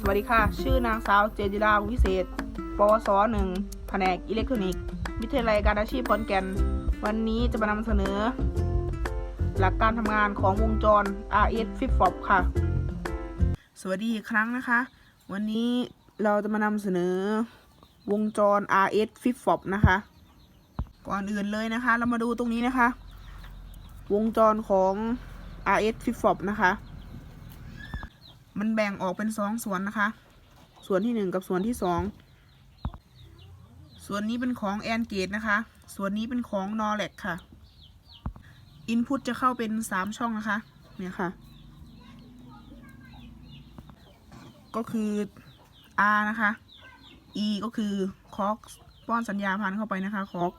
สวัสดีค่ะ ชื่อนางสาวเจจิราวิเศษ ปวสหนึ่งแผนกอิเล็กทรอนิกส์ วิทยาลัยการอาชีพขอนแก่น วันนี้จะมานำเสนอ หลักการทำงานของวงจร RS Flip Flop ค่ะ สวัสดีอีกครั้งนะคะ วันนี้เราจะมานำเสนอวงจร RS Flip Flop นะคะ ก่อนอื่นเลยนะคะ เรามาดูตรงนี้นะคะ วงจรของ RS Flip Flop นะคะ มันแบ่งออกเป็นสองส่วนนะคะ ส่วนที่หนึ่งกับส่วนที่สองส่วนนี้เป็นของแอนเกตนะคะ ส่วนนี้เป็นของนอแลกค่ะ อินพุตจะเข้าเป็นสามช่องนะคะ เนี่ยค่ะ ก็คือ R นะคะ E ก็คือคอกป้อนสัญญาณผ่านเข้าไปนะคะคอก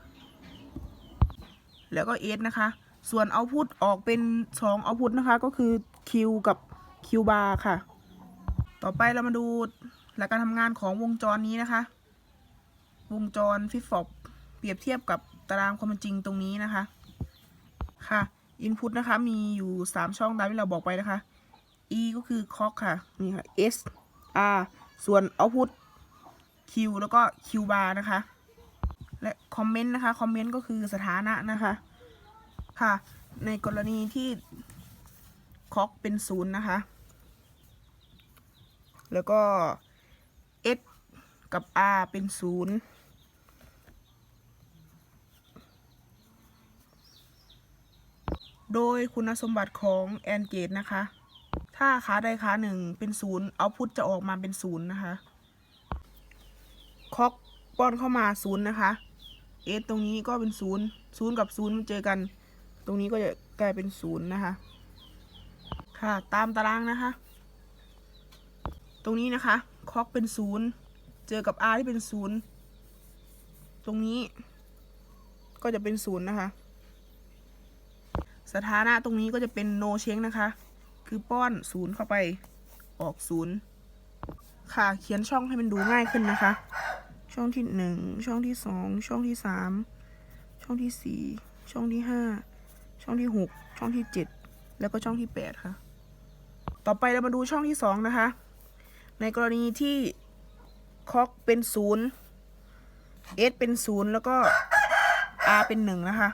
แล้วก็ S นะคะ ส่วนเอาพุตออกเป็นสองเอาพุตนะคะ ก็คือ Q กับ Q bar ค่ะ ต่อไปเรามาดูหลักการทำงานของวงจรนี้นะคะ วงจรฟิฟฟอบเปรียบเทียบกับตารางความเป็นจริงตรงนี้นะคะค่ะ Input นะคะ มีอยู่ 3 ช่องตามที่เราบอกไปนะคะ E ก็คือ clock ค่ะ นี่ค่ะ S R ส่วน Output Q แล้วก็ Q bar นะคะ และคอมเมนต์นะคะคอมเมนต์ก็คือสถานะนะคะ ค่ะ ในกรณีที่คอกเป็นศูนย์นะคะ แล้วก็ S กับ R เป็นศูนย์โดยคุณสมบัติของแอนเกตนะคะ ถ้าขาใดขาหนึ่งเป็นศูนย์เอาพุทจะออกมาเป็นศูนย์นะคะ คอกป้อนเข้ามาศูนย์นะคะ เอสตรงนี้ก็เป็นศูนย์ศูนย์กับศูนย์มันเจอกัน ตรงนี้ก็จะกลายเป็นศูนย์นะคะ ค่ะ ตามตารางนะคะ รงนี้นะคะคอกเป็นศูนย์เจอกับ R ที่เป็นศูนย์ตรงนี้ก็จะเป็นศูนย์นะคะ สถานะตรงนี้ก็จะเป็น no change นะคะ คือป้อนศูนย์เข้าไปออกศูนย์ค่ะเขียนช่องให้มันดูง่ายขึ้นนะคะ ช่องที่หนึ่งช่องที่สองช่องที่สามช่องที่สี่ช่องที่ห้าช่องที่หกช่องที่เจ็ดแล้วก็ช่องที่แปดค่ะ ต่อไปเรามาดูช่องที่สองนะคะ ในกรณีที่คอกเป็นศูนย์ S เป็นศูนย์แล้วก็ R เป็นหนึ่งนะคะ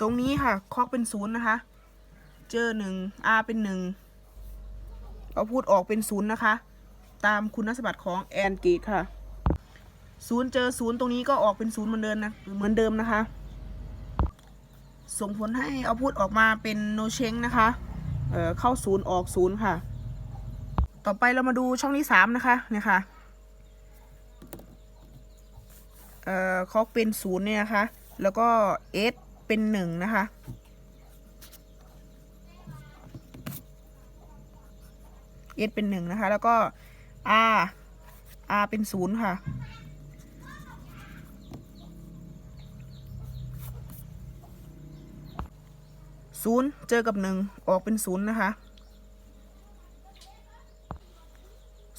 ตรงนี้ค่ะคอกเป็นศูนย์นะคะ เจอหนึ่ง R เป็นหนึ่งเอาพูดออกเป็นศูนย์นะคะ ตามคุณสมบัติของแอนเกตค่ะศูนย์เจอศูนย์ตรงนี้ก็ออกเป็นศูนย์เหมือนเดิมนะเหมือนเดิมนะคะ ส่งผลให้เอาพูดออกมาเป็นโนเชงนะคะเอ่อเข้าศูนย์ออกศูนย์ค่ะ ต่อไปเรามาดูช่องที่สามนะคะเนี่ยค่ะเอ่อเขาเป็นศูนย์เนี่ยนะคะ แล้วก็เอสเป็นหนึ่งนะคะเอสเป็นหนึ่งนะคะ แล้วก็ R R เป็นศูนย์ค่ะ ศูนย์เจอกับหนึ่งออกเป็นศูนย์นะคะ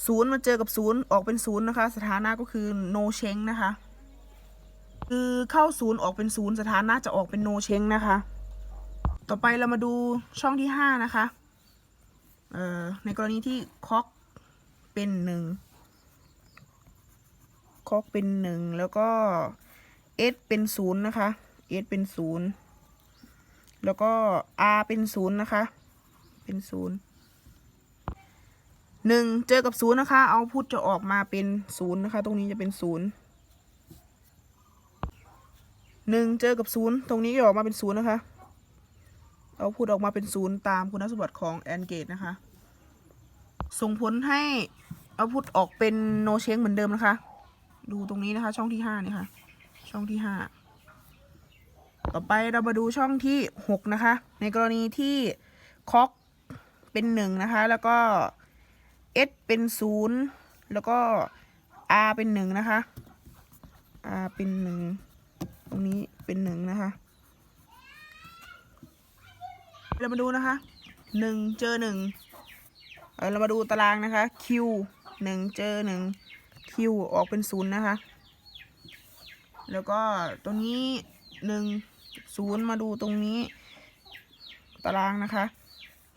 ศูนย์มาเจอกับศูนย์ออกเป็นศูนย์นะคะ สถานะก็คือ no change นะคะ คือเข้าศูนย์ออกเป็นศูนย์สถานะจะออกเป็น no change นะคะ ต่อไปเรามาดูช่องที่ห้านะคะเอ่อในกรณีที่คอกเป็นหนึ่งคอกเป็นหนึ่งแล้วก็ s เป็นศูนย์นะคะ s เป็นศูนย์ แล้วก็ r เป็นศูนย์นะคะ เป็นศูนย์หนึ่งเจอกับศูนย์นะคะ เอาพุทจะออกมาเป็นศูนย์นะคะ ตรงนี้จะเป็นศูนย์หนึ่งเจอกับศูนย์ตรงนี้จะออกมาเป็นศูนย์นะคะ เอาพุทออกมาเป็นศูนย์ตามคุณสมบัติของแอนเกตนะคะ ส่งผลให้เอาพุทออกเป็นโนเชงเหมือนเดิมนะคะ ดูตรงนี้นะคะ ช่องที่ห้านี่ค่ะ ช่องที่ห้า ต่อไปเรามาดูช่องที่หกนะคะ ในกรณีที่คอกเป็นหนึ่งนะคะ แล้วก็ S เป็นศูนย์แล้วก็ R เป็นหนึ่งนะคะ R เป็นหนึ่งตรงนี้เป็นหนึ่งนะคะ เรามาดูนะคะหนึ่งเจอหนึ่งเออเรามาดูตารางนะคะ Q หนึ่งเจอหนึ่ง Q ออกเป็นศูนย์นะคะ แล้วก็ตัวนี้หนึ่ง ศูนย์มาดูตรงนี้ ตารางนะคะ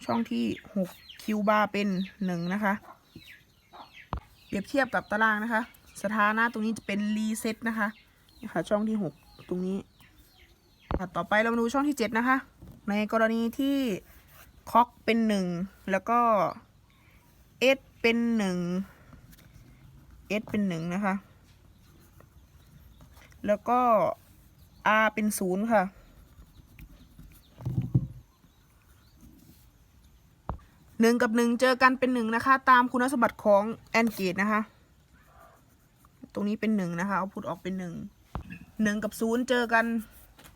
ช่องที่หกคิวบาร์เป็นหนึ่งนะคะ เปรียบเทียบกับตารางนะคะ สถานะตรงนี้จะเป็นรีเซ็ตนะคะนี่ค่ะช่องที่หกตรงนี้ต่อไปเรามาดูช่องที่เจ็ดนะคะ ในกรณีที่คอกเป็นหนึ่งแล้วก็เอสเป็นหนึ่งเอสเป็นหนึ่งนะคะ แล้วก็ R เป็นศูนย์ค่ะ หนึ่งกับหนึ่งเจอกันเป็นหนึ่งนะคะ ตามคุณสมบัติของแอนเกตนะคะ ตรงนี้เป็นหนึ่งนะคะ เอาพุทออกเป็นหนึ่ง หนึ่งกับศูนย์เจอกัน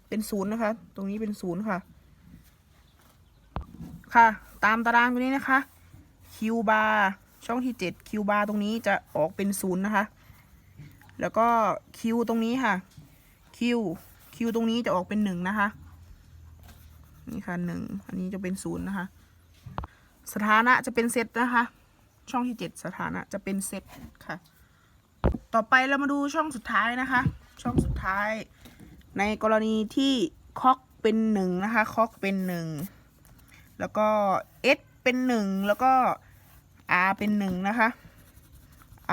เป็นศูนย์นะคะ ตรงนี้เป็นศูนย์ค่ะ ค่ะ ตามตารางตรงนี้นะคะคิวบาร์ช่องที่เจ็ดคิวบาร์ตรงนี้จะออกเป็นศูนย์นะคะ แล้วก็คิวตรงนี้ค่ะคิว คิวตรงนี้จะออกเป็นหนึ่งนะคะ นี่ค่ะหนึ่งอันนี้จะเป็นศูนย์นะคะ สถานะจะเป็นเซตนะคะ ช่องที่เจ็ดสถานะจะเป็นเซตค่ะ ต่อไปเรามาดูช่องสุดท้ายนะคะ ช่องสุดท้าย ในกรณีที่คอกเป็นหนึ่งนะคะคอกเป็นหนึ่งแล้วก็ S เป็นหนึ่งแล้วก็ R เป็นหนึ่งนะคะ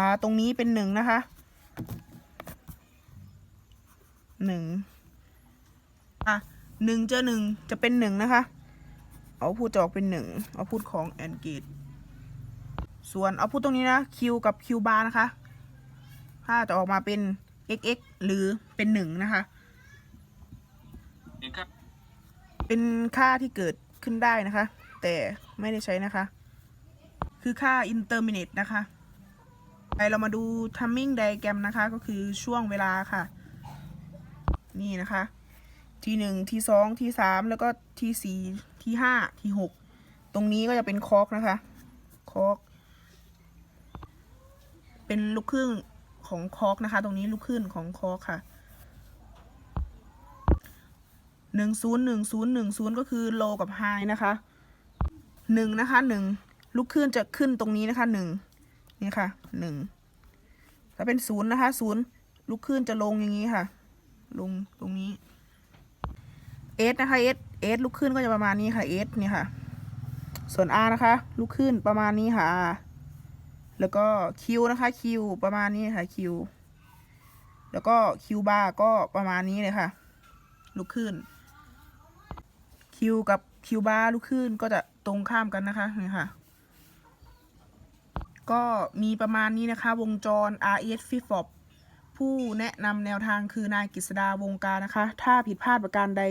R ตรงนี้เป็นหนึ่งนะคะหนึ่ง อะหนึ่งเจอหนึ่งจะเป็นหนึ่งนะคะ เอาพูดจะออกเป็นหนึ่งเอาพูดของแอนเกตส่วนเอาพูดตรงนี้นะ Q กับ Q bar นะคะ ถ้าจะออกมาเป็น xx หรือเป็นหนึ่งนะคะนี่ครับเป็นค่าที่เกิดขึ้นได้นะคะ แต่ไม่ได้ใช้นะคะ คือค่า interminate นะคะไปเรามาดู timing diagram นะคะ ก็คือช่วงเวลาค่ะ นี่นะคะ ทีหนึ่งทีสองทีสามแล้วก็ทีสี่ทีห้าทีหกตรงนี้ก็จะเป็นคอกนะคะคอกเป็นลูกครึ่งของคอกนะคะ ตรงนี้ลูกครึ่งของคอกค่ะหนึ่งศูนย์หนึ่งศูนย์หนึ่งศูนย์ก็คือโลกับไฮนะคะหนึ่งนะคะหนึ่งลูกขึ้นจะขึ้นตรงนี้นะคะหนึ่งนี่ค่ะหนึ่งถ้าเป็นศูนย์นะคะศูนย์ลูกขึ้นจะลงอย่างนี้ค่ะ ลงตรงนี้ เอสนะคะเอสเอสลูกขึ้นก็จะประมาณนี้ค่ะเอสเนี่ยค่ะ ส่วน R นะคะลูกขึ้นประมาณนี้ค่ะ R แล้วก็ Q นะคะ Q ประมาณนี้ค่ะ Q แล้วก็ Q bar ก็ประมาณนี้เลยค่ะลูกขึ้นคิวกับคิวบาร์ลูกขึ้นก็จะตรงข้ามกันนะคะนี่ค่ะ ก็มีประมาณนี้นะคะ วงจร RS f i f o p ผู้แนะนำแนวทางคือนายกฤษดาวงการนะคะ ถ้าผิดพลาดประการใด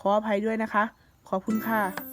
ขออภัยด้วยนะคะ ขอบคุณค่ะ